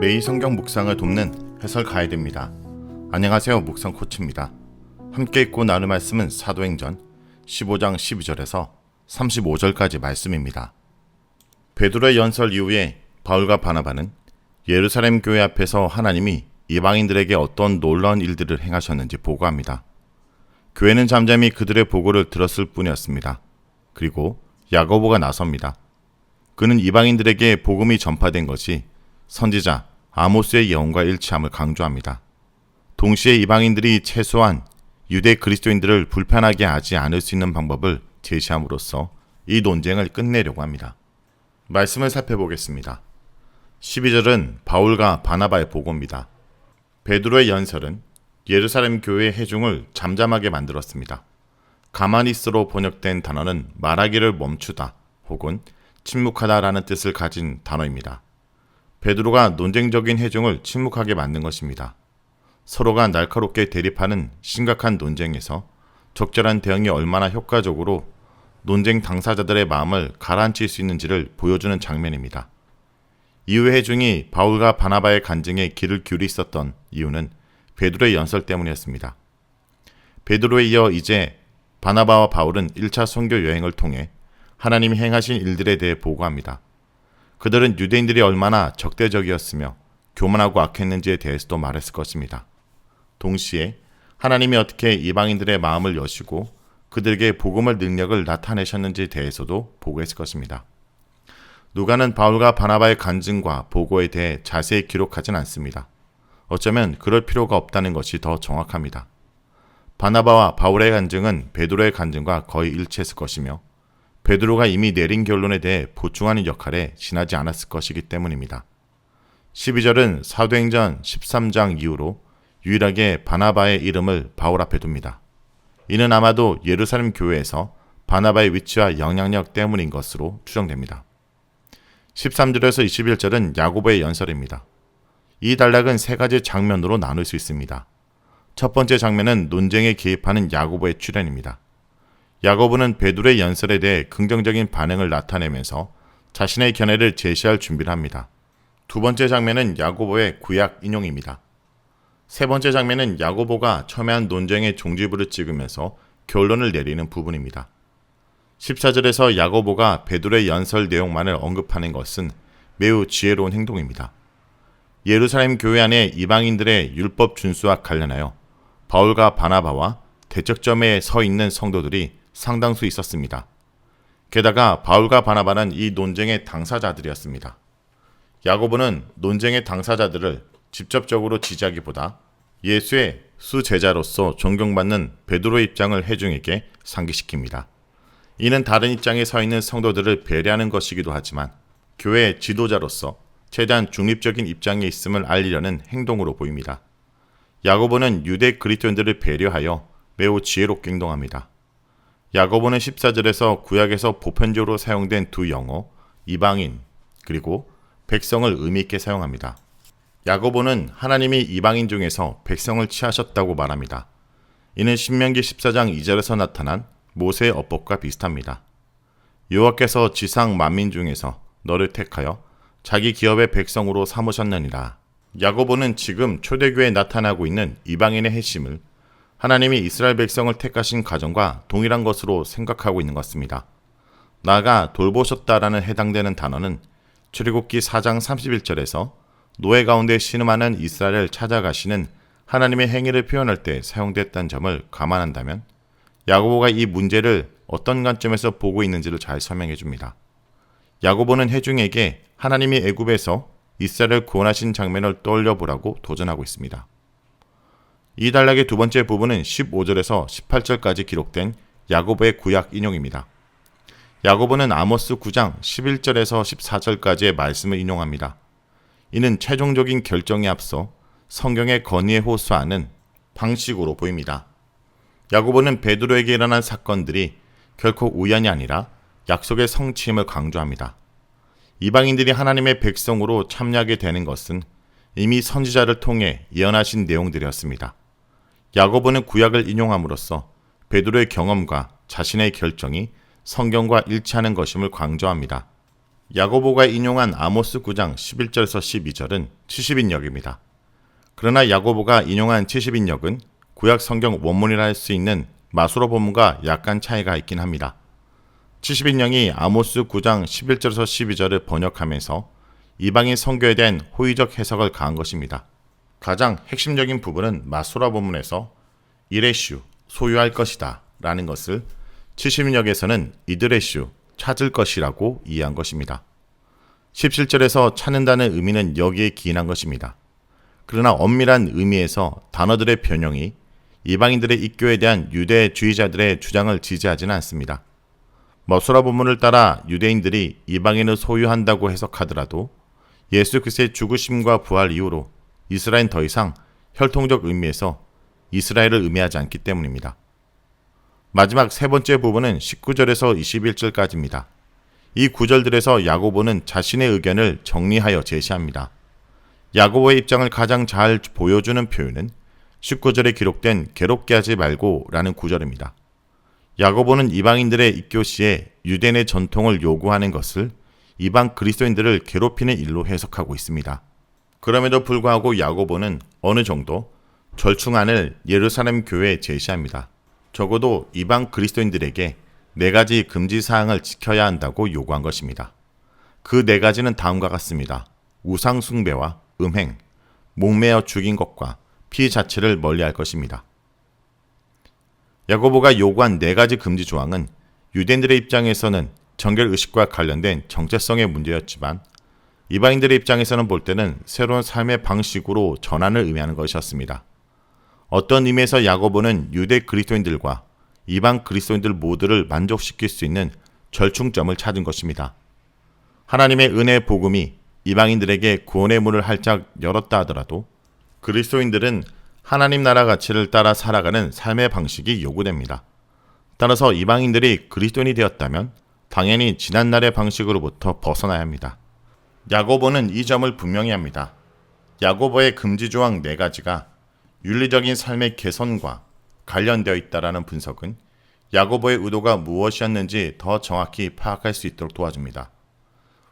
매일 성경 묵상을 돕는 해설 가이드입니다. 안녕하세요. 묵상 코치입니다. 함께 읽고 나눌 말씀은 사도행전 15장 12절에서 35절까지 말씀입니다. 베드로의 연설 이후에 바울과 바나바는 예루살렘 교회 앞에서 하나님이 이방인들에게 어떤 놀라운 일들을 행하셨는지 보고합니다. 교회는 잠잠히 그들의 보고를 들었을 뿐이었습니다. 그리고 야고보가 나섭니다. 그는 이방인들에게 복음이 전파된 것이 선지자 아모스의 예언과 일치함을 강조합니다. 동시에 이방인들이 최소한 유대 그리스도인들을 불편하게 하지 않을 수 있는 방법을 제시함으로써 이 논쟁을 끝내려고 합니다. 말씀을 살펴보겠습니다. 12절은 바울과 바나바의 보고입니다. 베드로의 연설은 예루살렘 교회의 해중을 잠잠하게 만들었습니다. 있으로 번역된 단어는 말하기를 멈추다 혹은 침묵하다라는 뜻을 가진 단어입니다. 베드로가 논쟁적인 해중을 침묵하게 만든 것입니다. 서로가 날카롭게 대립하는 심각한 논쟁에서 적절한 대응이 얼마나 효과적으로 논쟁 당사자들의 마음을 가라앉힐 수 있는지를 보여주는 장면입니다. 이후 해중이 바울과 바나바의 간증에 귀를 기울이 있었던 이유는 베드로의 연설 때문이었습니다. 베드로에 이어 이제 바나바와 바울은 1차 선교 여행을 통해 하나님이 행하신 일들에 대해 보고합니다. 그들은 유대인들이 얼마나 적대적이었으며 교만하고 악했는지에 대해서도 말했을 것입니다. 동시에 하나님이 어떻게 이방인들의 마음을 여시고 그들에게 복음을 능력을 나타내셨는지에 대해서도 보고했을 것입니다. 누가는 바울과 바나바의 간증과 보고에 대해 자세히 기록하진 않습니다. 어쩌면 그럴 필요가 없다는 것이 더 정확합니다. 바나바와 바울의 간증은 베드로의 간증과 거의 일치했을 것이며 베드로가 이미 내린 결론에 대해 보충하는 역할에 지나지 않았을 것이기 때문입니다. 12절은 사도행전 13장 이후로 유일하게 바나바의 이름을 바울 앞에 둡니다. 이는 아마도 예루살렘 교회에서 바나바의 위치와 영향력 때문인 것으로 추정됩니다. 13절에서 21절은 야고보의 연설입니다. 이 단락은 세 가지 장면으로 나눌 수 있습니다. 첫 번째 장면은 논쟁에 개입하는 야고보의 출현입니다. 야고보는 베드로의 연설에 대해 긍정적인 반응을 나타내면서 자신의 견해를 제시할 준비를 합니다. 두 번째 장면은 야고보의 구약 인용입니다. 세 번째 장면은 야고보가 첨예한 논쟁의 종지부를 찍으면서 결론을 내리는 부분입니다. 14절에서 야고보가 베드로의 연설 내용만을 언급하는 것은 매우 지혜로운 행동입니다. 예루살렘 교회 안에 이방인들의 율법 준수와 관련하여 바울과 바나바와 대척점에 서 있는 성도들이 상당수 있었습니다. 게다가 바울과 바나바는 이 논쟁의 당사자들이었습니다. 야고보는 논쟁의 당사자들을 직접적으로 지지하기보다 예수의 수제자로서 존경받는 베드로의 입장을 해중에게 상기시킵니다. 이는 다른 입장에 서 있는 성도들을 배려하는 것이기도 하지만 교회의 지도자로서 최대한 중립적인 입장에 있음을 알리려는 행동으로 보입니다. 야고보는 유대 그리스도인들을 배려하여 매우 지혜롭게 행동합니다. 야고보는 14절에서 구약에서 보편적으로 사용된 두 영어 이방인 그리고 백성을 의미 있게 사용합니다. 야고보는 하나님이 이방인 중에서 백성을 취하셨다고 말합니다. 이는 신명기 14장 2절에서 나타난 모세의 어법과 비슷합니다. 여호와께서 지상 만민 중에서 너를 택하여 자기 기업의 백성으로 삼으셨느니라. 야고보는 지금 초대교회에 나타나고 있는 이방인의 핵심을 하나님이 이스라엘 백성을 택하신 가정과 동일한 것으로 생각하고 있는 것 같습니다. 나가 돌보셨다라는 해당되는 단어는 출애굽기 4장 31절에서 노예 가운데 신음하는 이스라엘을 찾아가시는 하나님의 행위를 표현할 때 사용됐다는 점을 감안한다면 야고보가 이 문제를 어떤 관점에서 보고 있는지를 잘 설명해 줍니다. 야고보는 해중에게 하나님이 애굽에서 이스라엘을 구원하신 장면을 떠올려 보라고 도전하고 있습니다. 이 단락의 두 번째 부분은 15절에서 18절까지 기록된 야고보의 구약 인용입니다. 야고보는 아모스 9장 11절에서 14절까지의 말씀을 인용합니다. 이는 최종적인 결정에 앞서 성경의 건의에 호소하는 방식으로 보입니다. 야고보는 베드로에게 일어난 사건들이 결코 우연이 아니라 약속의 성취임을 강조합니다. 이방인들이 하나님의 백성으로 참여하게 되는 것은 이미 선지자를 통해 예언하신 내용들이었습니다. 야고보는 구약을 인용함으로써 베드로의 경험과 자신의 결정이 성경과 일치하는 것임을 강조합니다. 야고보가 인용한 아모스 9장 11절에서 12절은 70인역입니다. 그러나 야고보가 인용한 70인역은 구약 성경 원문이라 할 수 있는 마수로 본문과 약간 차이가 있긴 합니다. 70인령이 아모스 9장 11절에서 12절을 번역하면서 이방인 성교에 대한 호의적 해석을 가한 것입니다. 가장 핵심적인 부분은 마수라 본문에서 이레슈, 소유할 것이다 라는 것을 70인역에서는 이드레슈, 찾을 것이라고 이해한 것입니다. 17절에서 찾는다는 의미는 여기에 기인한 것입니다. 그러나 엄밀한 의미에서 단어들의 변형이 이방인들의 입교에 대한 유대 주의자들의 주장을 지지하지는 않습니다. 머수라 본문을 따라 유대인들이 이방인을 소유한다고 해석하더라도 예수 그리스도의 죽으심과 부활 이후로 이스라엘은 더 이상 혈통적 의미에서 이스라엘을 의미하지 않기 때문입니다. 마지막 세 번째 부분은 19절에서 21절까지입니다. 이 구절들에서 야고보는 자신의 의견을 정리하여 제시합니다. 야고보의 입장을 가장 잘 보여주는 표현은 19절에 기록된 괴롭게 하지 말고 라는 구절입니다. 야고보는 이방인들의 입교 시에 유대인의 전통을 요구하는 것을 이방 그리스도인들을 괴롭히는 일로 해석하고 있습니다. 그럼에도 불구하고 야고보는 어느 정도 절충안을 예루살렘 교회에 제시합니다. 적어도 이방 그리스도인들에게 네 가지 금지 사항을 지켜야 한다고 요구한 것입니다. 그 네 가지는 다음과 같습니다. 우상 숭배와 음행, 목매어 죽인 것과 피 자체를 멀리할 것입니다. 야고보가 요구한 네 가지 금지 조항은 유대인들의 입장에서는 정결 의식과 관련된 정체성의 문제였지만 이방인들의 입장에서는 볼 때는 새로운 삶의 방식으로 전환을 의미하는 것이었습니다. 어떤 의미에서 야고보는 유대 그리스도인들과 이방 그리스도인들 모두를 만족시킬 수 있는 절충점을 찾은 것입니다. 하나님의 은혜 복음이 이방인들에게 구원의 문을 활짝 열었다 하더라도 그리스도인들은 하나님 나라 가치를 따라 살아가는 삶의 방식이 요구됩니다. 따라서 이방인들이 그리스도인이 되었다면 당연히 지난날의 방식으로부터 벗어나야 합니다. 야고보는 이 점을 분명히 합니다. 야고보의 금지 조항 네 가지가 윤리적인 삶의 개선과 관련되어 있다라는 분석은 야고보의 의도가 무엇이었는지 더 정확히 파악할 수 있도록 도와줍니다.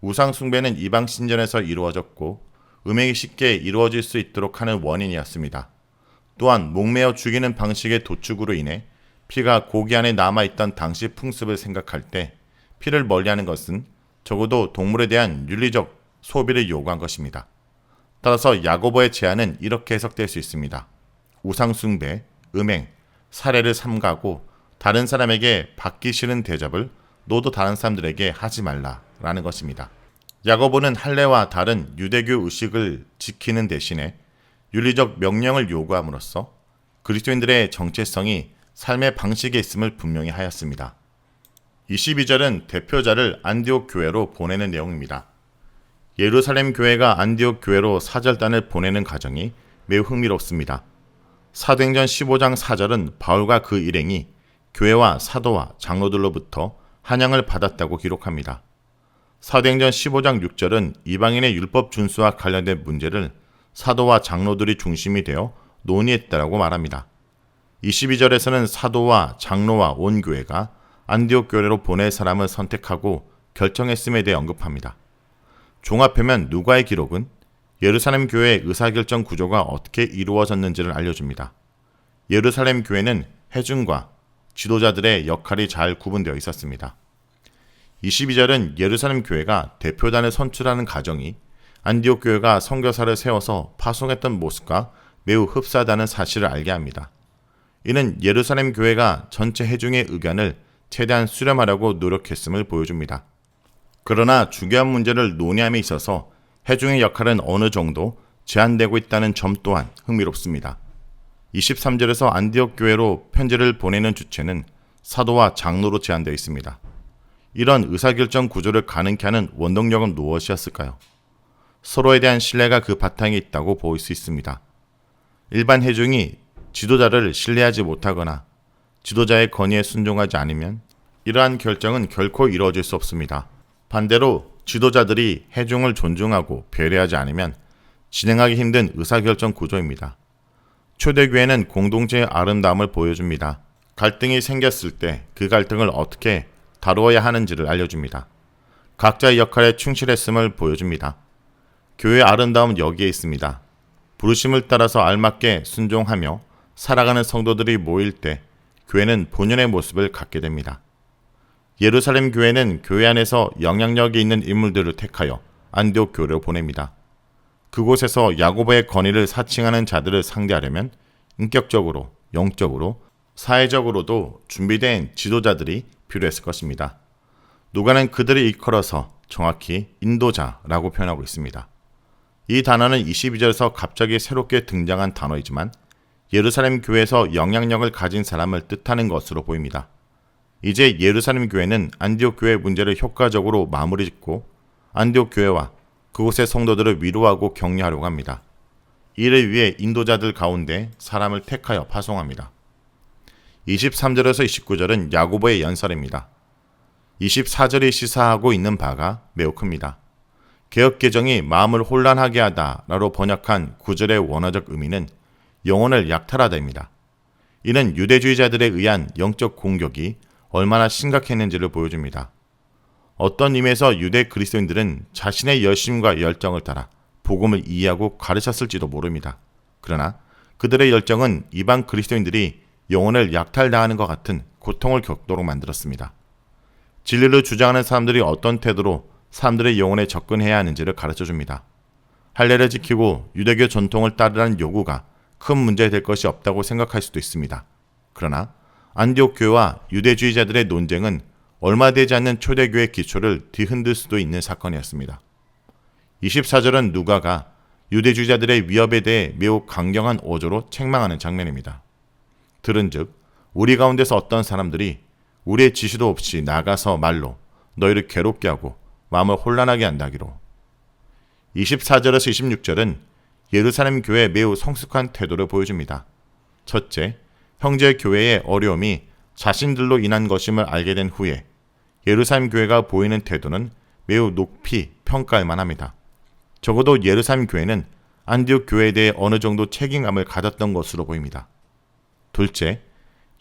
우상 숭배는 이방 신전에서 이루어졌고 음행이 쉽게 이루어질 수 있도록 하는 원인이었습니다. 또한 목매어 죽이는 방식의 도축으로 인해 피가 고기 안에 남아 있던 당시 풍습을 생각할 때 피를 멀리하는 것은 적어도 동물에 대한 윤리적 소비를 요구한 것입니다. 따라서 야고보의 제안은 이렇게 해석될 수 있습니다. 우상숭배, 음행, 사례를 삼가고 다른 사람에게 받기 싫은 대접을 너도 다른 사람들에게 하지 말라라는 것입니다. 야고보는 할례와 다른 유대교 의식을 지키는 대신에 윤리적 명령을 요구함으로써 그리스도인들의 정체성이 삶의 방식에 있음을 분명히 하였습니다. 22절은 대표자를 안디옥 교회로 보내는 내용입니다. 예루살렘 교회가 안디옥 교회로 사절단을 보내는 과정이 매우 흥미롭습니다. 사도행전 15장 4절은 바울과 그 일행이 교회와 사도와 장로들로부터 한양을 받았다고 기록합니다. 사도행전 15장 6절은 이방인의 율법 준수와 관련된 문제를 사도와 장로들이 중심이 되어 논의했다라고 말합니다. 22절에서는 사도와 장로와 온 교회가 안디옥 교회로 보낼 사람을 선택하고 결정했음에 대해 언급합니다. 종합하면 누가의 기록은 예루살렘 교회의 의사결정 구조가 어떻게 이루어졌는지를 알려줍니다. 예루살렘 교회는 해중과 지도자들의 역할이 잘 구분되어 있었습니다. 22절은 예루살렘 교회가 대표단을 선출하는 과정이 안디옥 교회가 선교사를 세워서 파송했던 모습과 매우 흡사하다는 사실을 알게 합니다. 이는 예루살렘 교회가 전체 해중의 의견을 최대한 수렴하려고 노력했음을 보여줍니다. 그러나 중요한 문제를 논의함에 있어서 해중의 역할은 어느 정도 제한되고 있다는 점 또한 흥미롭습니다. 23절에서 안디옥 교회로 편지를 보내는 주체는 사도와 장로로 제한되어 있습니다. 이런 의사결정 구조를 가능케 하는 원동력은 무엇이었을까요? 서로에 대한 신뢰가 그 바탕에 있다고 보일 수 있습니다. 일반 해중이 지도자를 신뢰하지 못하거나 지도자의 건의에 순종하지 않으면 이러한 결정은 결코 이루어질 수 없습니다. 반대로 지도자들이 해중을 존중하고 배려하지 않으면 진행하기 힘든 의사결정 구조입니다. 초대교회는 공동체의 아름다움을 보여줍니다. 갈등이 생겼을 때 그 갈등을 어떻게 다루어야 하는지를 알려줍니다. 각자의 역할에 충실했음을 보여줍니다. 교회의 아름다움은 여기에 있습니다. 부르심을 따라서 알맞게 순종하며 살아가는 성도들이 모일 때 교회는 본연의 모습을 갖게 됩니다. 예루살렘 교회는 교회 안에서 영향력이 있는 인물들을 택하여 안디옥 교회로 보냅니다. 그곳에서 야고보의 건의를 사칭하는 자들을 상대하려면 인격적으로, 영적으로, 사회적으로도 준비된 지도자들이 필요했을 것입니다. 누가는 그들을 이끌어서 정확히 인도자라고 표현하고 있습니다. 이 단어는 22절에서 갑자기 새롭게 등장한 단어이지만 예루살렘 교회에서 영향력을 가진 사람을 뜻하는 것으로 보입니다. 이제 예루살렘 교회는 안디옥 교회 문제를 효과적으로 마무리 짓고 안디옥 교회와 그곳의 성도들을 위로하고 격려하려고 합니다. 이를 위해 인도자들 가운데 사람을 택하여 파송합니다. 23절에서 29절은 야고보의 연설입니다. 24절이 시사하고 있는 바가 매우 큽니다. 개혁개정이 마음을 혼란하게 하다라로 번역한 구절의 원어적 의미는 영혼을 약탈하다입니다. 이는 유대주의자들에 의한 영적 공격이 얼마나 심각했는지를 보여줍니다. 어떤 의미에서 유대 그리스도인들은 자신의 열심과 열정을 따라 복음을 이해하고 가르쳤을지도 모릅니다. 그러나 그들의 열정은 이방 그리스도인들이 영혼을 약탈당하는 것 같은 고통을 겪도록 만들었습니다. 진리를 주장하는 사람들이 어떤 태도로 사람들의 영혼에 접근해야 하는지를 가르쳐 줍니다. 할례를 지키고 유대교 전통을 따르라는 요구가 큰 문제 될 것이 없다고 생각할 수도 있습니다. 그러나 안디옥 교회와 유대주의자들의 논쟁은 얼마 되지 않는 초대교회 기초를 뒤흔들 수도 있는 사건이었습니다. 24절은 누가가 유대주의자들의 위협에 대해 매우 강경한 어조로 책망하는 장면입니다. 들은즉 우리 가운데서 어떤 사람들이 우리의 지시도 없이 나가서 말로 너희를 괴롭게 하고 마음을 혼란하게 한다기로. 24절에서 26절은 예루살렘 교회의 매우 성숙한 태도를 보여줍니다. 첫째, 형제 교회의 어려움이 자신들로 인한 것임을 알게 된 후에 예루살렘 교회가 보이는 태도는 매우 높이 평가할 만합니다. 적어도 예루살렘 교회는 안디옥 교회에 대해 어느 정도 책임감을 가졌던 것으로 보입니다. 둘째,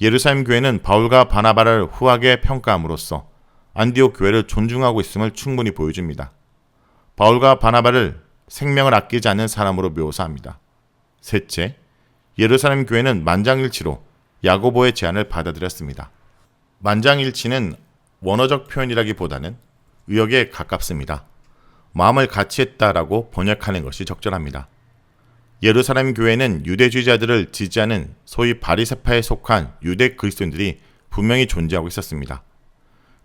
예루살렘 교회는 바울과 바나바를 후하게 평가함으로써 안디옥 교회를 존중하고 있음을 충분히 보여줍니다. 바울과 바나바를 생명을 아끼지 않는 사람으로 묘사합니다. 셋째, 예루살렘 교회는 만장일치로 야고보의 제안을 받아들였습니다. 만장일치는 원어적 표현이라기보다는 의역에 가깝습니다. 마음을 같이 했다라고 번역하는 것이 적절합니다. 예루살렘 교회는 유대주의자들을 지지하는 소위 바리세파에 속한 유대 그리스도인들이 분명히 존재하고 있었습니다.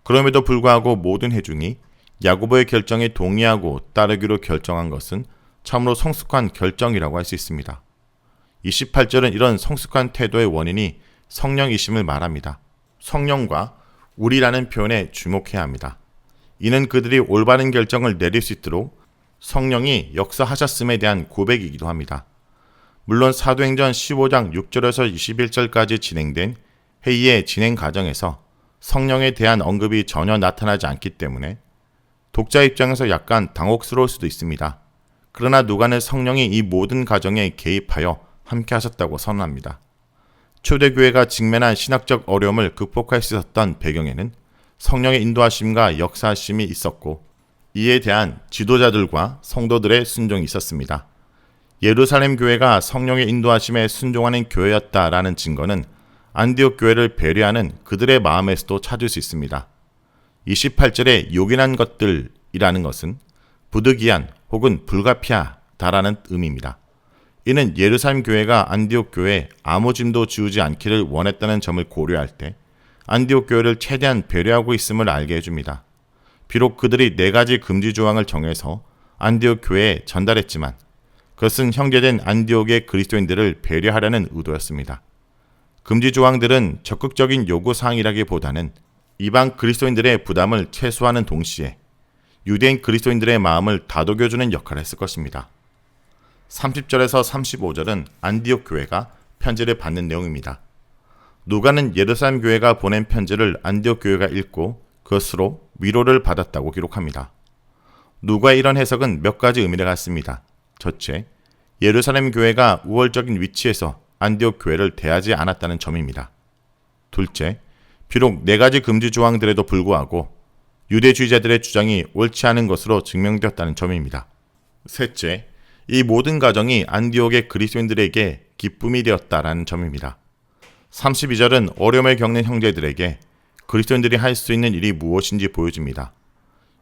그럼에도 불구하고 모든 회중이 야고보의 결정에 동의하고 따르기로 결정한 것은 참으로 성숙한 결정이라고 할 수 있습니다. 28절은 이런 성숙한 태도의 원인이 성령이심을 말합니다. 성령과 우리라는 표현에 주목해야 합니다. 이는 그들이 올바른 결정을 내릴 수 있도록 성령이 역사하셨음에 대한 고백이기도 합니다. 물론 사도행전 15장 6절에서 21절까지 진행된 회의의 진행 과정에서 성령에 대한 언급이 전혀 나타나지 않기 때문에 독자 입장에서 약간 당혹스러울 수도 있습니다. 그러나 누가는 성령이 이 모든 과정에 개입하여 함께 하셨다고 선언합니다. 초대교회가 직면한 신학적 어려움을 극복할 수 있었던 배경에는 성령의 인도하심과 역사하심이 있었고 이에 대한 지도자들과 성도들의 순종이 있었습니다. 예루살렘 교회가 성령의 인도하심에 순종하는 교회였다라는 증거는 안디옥 교회를 배려하는 그들의 마음에서도 찾을 수 있습니다. 28절에 요긴한 것들이라는 것은 부득이한 혹은 불가피하다라는 의미입니다. 이는 예루살렘 교회가 안디옥 교회에 아무 짐도 지우지 않기를 원했다는 점을 고려할 때 안디옥 교회를 최대한 배려하고 있음을 알게 해줍니다. 비록 그들이 네 가지 금지 조항을 정해서 안디옥 교회에 전달했지만 그것은 형제된 안디옥의 그리스도인들을 배려하려는 의도였습니다. 금지 조항들은 적극적인 요구 사항이라기보다는 이방 그리스도인들의 부담을 최소화하는 동시에 유대인 그리스도인들의 마음을 다독여주는 역할을 했을 것입니다. 30절에서 35절은 안디옥 교회가 편지를 받는 내용입니다. 누가는 예루살렘 교회가 보낸 편지를 안디옥 교회가 읽고 그것으로 위로를 받았다고 기록합니다. 누가의 이런 해석은 몇 가지 의미를 갖습니다. 첫째, 예루살렘 교회가 우월적인 위치에서 안디옥 교회를 대하지 않았다는 점입니다. 둘째, 비록 네 가지 금지 조항들에도 불구하고 유대주의자들의 주장이 옳지 않은 것으로 증명되었다는 점입니다. 셋째, 이 모든 과정이 안디옥의 그리스도인들에게 기쁨이 되었다라는 점입니다. 32절은 어려움을 겪는 형제들에게 그리스도인들이 할 수 있는 일이 무엇인지 보여줍니다.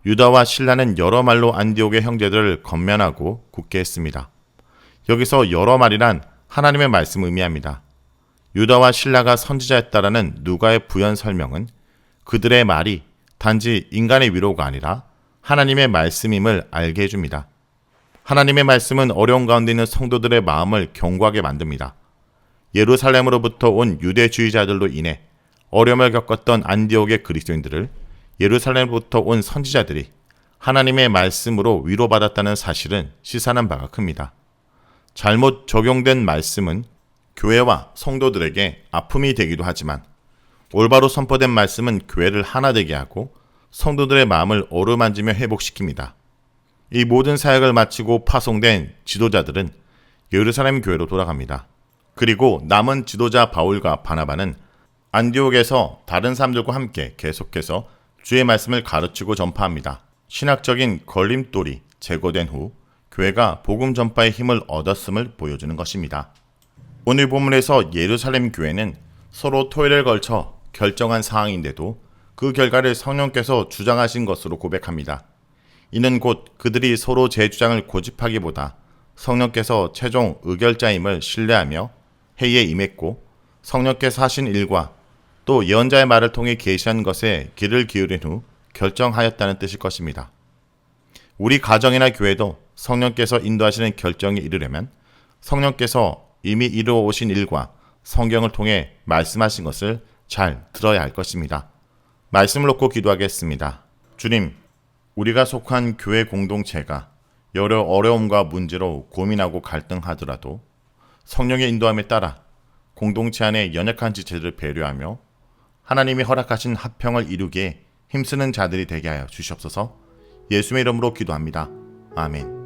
유다와 신라는 여러 말로 안디옥의 형제들을 건면하고 굳게 했습니다. 여기서 여러 말이란 하나님의 말씀을 의미합니다. 유다와 신라가 선지자였다라는 누가의 부연 설명은 그들의 말이 단지 인간의 위로가 아니라 하나님의 말씀임을 알게 해줍니다. 하나님의 말씀은 어려운 가운데 있는 성도들의 마음을 견고하게 만듭니다. 예루살렘으로부터 온 유대주의자들로 인해 어려움을 겪었던 안디옥의 그리스도인들을 예루살렘으로부터 온 선지자들이 하나님의 말씀으로 위로받았다는 사실은 시사하는 바가 큽니다. 잘못 적용된 말씀은 교회와 성도들에게 아픔이 되기도 하지만 올바로 선포된 말씀은 교회를 하나 되게 하고 성도들의 마음을 어루만지며 회복시킵니다. 이 모든 사역을 마치고 파송된 지도자들은 예루살렘 교회로 돌아갑니다. 그리고 남은 지도자 바울과 바나바는 안디옥에서 다른 사람들과 함께 계속해서 주의 말씀을 가르치고 전파합니다. 신학적인 걸림돌이 제거된 후 교회가 복음 전파의 힘을 얻었음을 보여주는 것입니다. 오늘 본문에서 예루살렘 교회는 서로 토요일을 걸쳐 결정한 사항인데도 그 결과를 성령께서 주장하신 것으로 고백합니다. 이는 곧 그들이 서로 제 주장을 고집하기보다 성령께서 최종 의결자임을 신뢰하며 회의에 임했고 성령께서 하신 일과 또 예언자의 말을 통해 계시한 것에 귀를 기울인 후 결정하였다는 뜻일 것입니다. 우리 가정이나 교회도 성령께서 인도하시는 결정에 이르려면 성령께서 이미 이루어 오신 일과 성경을 통해 말씀하신 것을 잘 들어야 할 것입니다. 말씀을 놓고 기도하겠습니다. 주님, 우리가 속한 교회 공동체가 여러 어려움과 문제로 고민하고 갈등하더라도 성령의 인도함에 따라 공동체 안에 연약한 지체들을 배려하며 하나님이 허락하신 합평을 이루기에 힘쓰는 자들이 되게 하여 주시옵소서 예수의 이름으로 기도합니다. 아멘.